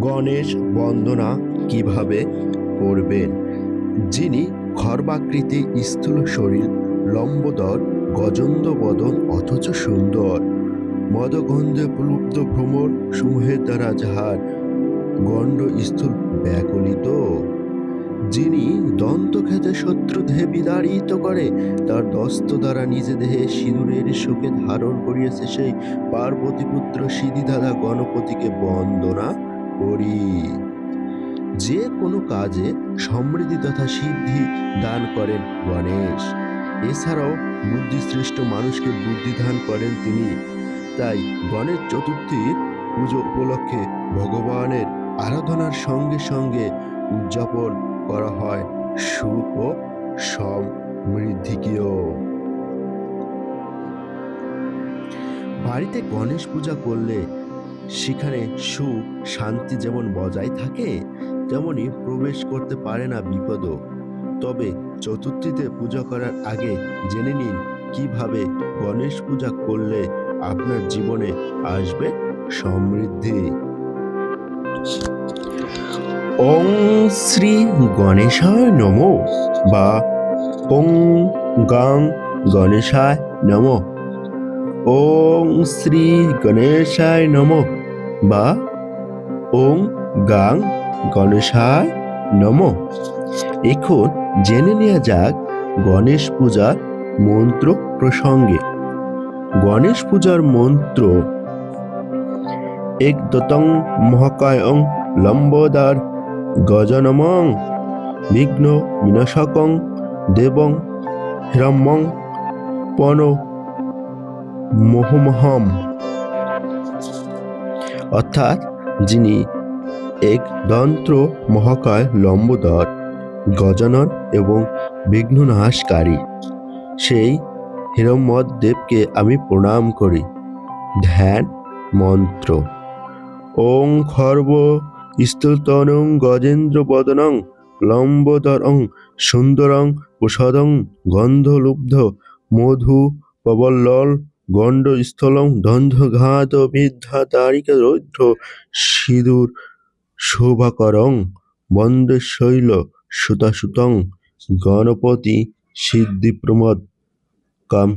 গণেশ বন্দনা কীভাবে করবেন? যিনি খর্বাকৃতি স্থূল শরীর, লম্বদর গজন্দ বদন অথচ সুন্দর। মদগন্ধে প্লুব্ধ ভ্রমর সমূহের দ্বারা যাহার গণ্ড স্থূল ব্যাকুলিত। যিনি দন্ত খেতে শত্রু দেহে বিদারিত করে, তার দস্ত দ্বারা নিজ দেহে সিঁদুরের সুখে ধারণ করিয়েছে সেই পার্বতী পুত্র সিদ্ধিদাদা গণপতিকে বন্দনা করি। যে কোনো কাজে সমৃদ্ধি তথা সিদ্ধি দান করেন গণেশ। এছাড়াও বুদ্ধিশ্রেষ্ঠ মানুষকে বুদ্ধি দান করেন তিনি। তাই গণেশ চতুর্থীর পুজো উপলক্ষে ভগবানের আরাধনার সঙ্গে সঙ্গে উদযাপন করা হয় সুখ ও সমৃদ্ধিকেও। বাড়িতে গণেশ পূজা করলে সেখানে সুখ, শান্তি যেমন বজায় থাকে, তেমনি প্রবেশ করতে পারে না বিপদও। তবে চতুর্থীতে পূজা করার আগে জেনে নিন, কীভাবে গণেশ পূজা করলে আপনার জীবনে আসবে সমৃদ্ধি। ওং শ্রী গণেশায় নম বা ওং গাং গণেশায় নম। ওং শ্রী গণেশায় নম। বা ওং গাং গণেশায় নম। এখন জেনে নেওয়া যাক গণেশ পূজার মন্ত্র প্রসঙ্গে। গণেশ পূজার মন্ত্র এক দতং মহাকায়ং লম্বোদার গজনমং বিঘ্ন বিনাশকং দেবং হিরম্যং পন মোহমহম। অর্থাৎ যিনি এক দন্ত্র মহাকায় লম্বোদর, গজানন এবং বিঘ্ননাশকারী। সেই হিরম্মদ দেবকে আমি প্রণাম করি। ধ্যান, মন্ত্র। ওং খর্ব স্থূলতনং গজেন্দ্র বদনং লম্বোদরং সুন্দরং প্রসাদং গন্ধলুব্ধ মধু প্রবল্লল গণ্ড স্থলং দন্ধঘাত বিদ্ধা তারিকা রৌদ্র সিঁদুর শোভাকরং বন্দে শৈল সুতাসুতং গণপতি সিদ্ধিপ্রমদ কাম